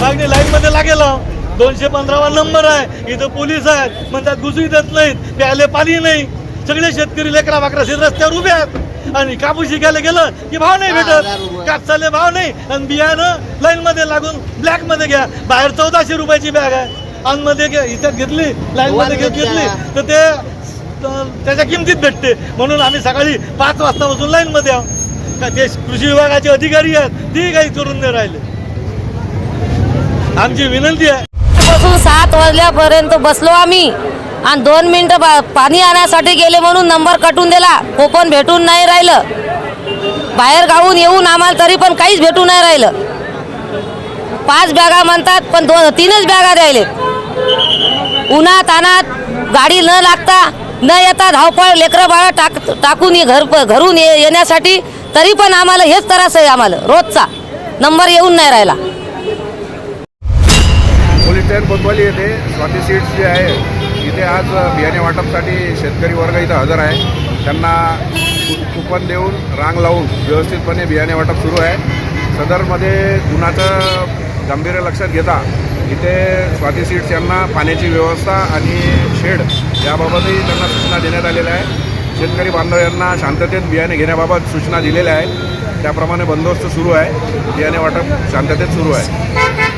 मागणी लाईन मध्ये लागेल. दोनशे पंधरावा नंबर आहे. इथं पोलीस आहेत. म्हणतात घुसू देत नाहीत. प्यायले पाणी नाही. सगळे शेतकरी लेकरा बाकरा शेत रस्त्यावर उभे आहेत. आणि कापूस शिकायला गेलं की भाव नाही भेटत. कापसाले भाव नाही. आणि बियाणं लाईन मध्ये लागून ब्लॅकमध्ये घ्या. बाहेर चौदाशे रुपयाची बॅग आहे. आणि मध्ये इथं घेतली लाईन मध्ये घेत घेतली तर ते त्याच्या किमतीत भेटते. म्हणून आम्ही सकाळी पाच वाजता बसून लाईन मध्ये आहोत. का ते कृषी विभागाचे अधिकारी आहेत ते काही करून नाही राहिले. आमची विनंती आहे. पासून सात वाजल्यापर्यंत बसलो आम्ही. आणि दोन मिनिटं पाणी आणण्यासाठी गेले म्हणून नंबर कटून दिला. कोपन भेटून नाही राहिलं. बाहेर गावून येऊन आम्हाला तरी पण काहीच भेटून नाही राहिलं. पाच बॅगा म्हणतात पण दोन तीनच बॅगा द्यायले. उन्हात अनात गाडी न लागता न येता धावपळ लेकरं बाळा टाक टाकून ये घर घरून ये येण्यासाठी तरी पण आम्हाला हेच त्रास आहे आम्हाला रोजचा. नंबर येऊन नाही राहिला. पोलीस स्टेशन येथे स्वाती सीड्स जे आहे इथे आज बियाणे वाटपसाठी शेतकरी वर्ग इथं हजर आहे. त्यांना कुपन देऊन रांग लावून व्यवस्थितपणे बियाणे वाटप सुरू आहे. सदरमध्ये गुणाचं गांभीर्य लक्षात घेता इथे स्वाती सीड्स यांना पाण्याची व्यवस्था आणि शेड याबाबतही त्यांना सूचना देण्यात आलेल्या आहे शेतकरी बांधव यांना शांततेत बियाणे घेण्याबाबत सूचना दिलेल्या आहेत. त्याप्रमाणे बंदोबस्त सुरू आहे. बियाणे वाटप शांततेत सुरू आहे.